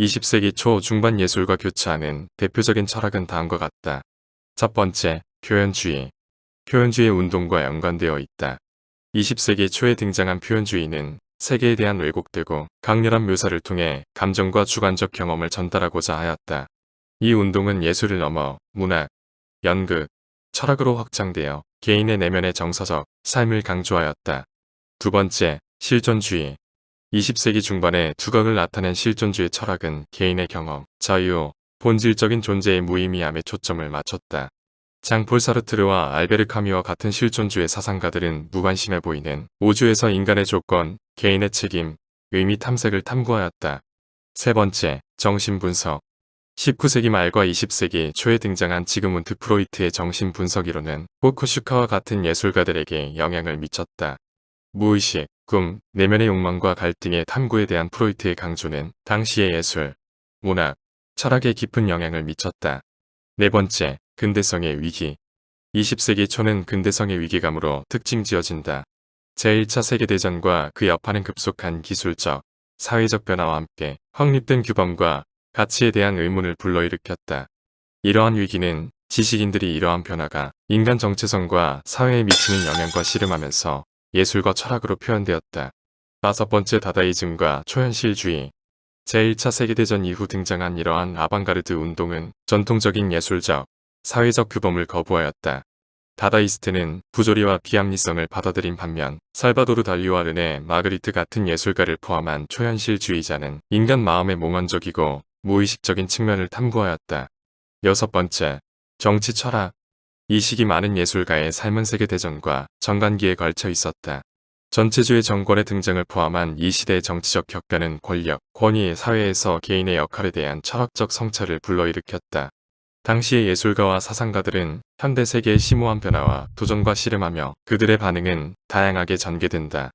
20세기 초 중반 예술과 교차하는 대표적인 철학은 다음과 같다. 첫 번째, 표현주의. 표현주의 운동과 연관되어 있다. 20세기 초에 등장한 표현주의는 세계에 대한 왜곡되고 강렬한 묘사를 통해 감정과 주관적 경험을 전달하고자 하였다. 이 운동은 예술을 넘어 문학, 연극, 철학으로 확장되어 개인의 내면의 정서적 삶을 강조하였다. 두 번째, 실존주의. 20세기 중반에 두각을 나타낸 실존주의 철학은 개인의 경험, 자유, 본질적인 존재의 무의미함에 초점을 맞췄다. 장폴 사르트르와 알베르 카미와 같은 실존주의 사상가들은 무관심해 보이는 우주에서 인간의 조건, 개인의 책임, 의미 탐색을 탐구하였다. 세 번째, 정신분석. 19세기 말과 20세기 초에 등장한 지그문트 프로이트의 정신분석 이론은 포쿠슈카와 같은 예술가들에게 영향을 미쳤다. 무의식, 꿈, 내면의 욕망과 갈등의 탐구에 대한 프로이트의 강조는 당시의 예술, 문학, 철학에 깊은 영향을 미쳤다. 네 번째, 근대성의 위기. 20세기 초는 근대성의 위기감으로 특징 지어진다. 제1차 세계대전과 그 여파는 급속한 기술적, 사회적 변화와 함께 확립된 규범과 가치에 대한 의문을 불러일으켰다. 이러한 위기는 지식인들이 이러한 변화가 인간 정체성과 사회에 미치는 영향과 씨름하면서 예술과 철학으로 표현되었다. 다섯 번째 다다이즘과 초현실주의. 제1차 세계대전 이후 등장한 이러한 아방가르드 운동은 전통적인 예술적, 사회적 규범을 거부하였다. 다다이스트는 부조리와 비합리성을 받아들인 반면 살바도르 달리와 르네 마그리트 같은 예술가를 포함한 초현실주의자는 인간 마음의 몽환적이고 무의식적인 측면을 탐구하였다. 여섯 번째, 정치 철학. 이 시기 많은 예술가의 삶은 세계대전과 정간기에 걸쳐 있었다. 전체주의 정권의 등장을 포함한 이 시대의 정치적 격변은 권력, 권위, 사회에서 개인의 역할에 대한 철학적 성찰을 불러일으켰다. 당시의 예술가와 사상가들은 현대 세계의 심오한 변화와 도전과 씨름하며 그들의 반응은 다양하게 전개된다.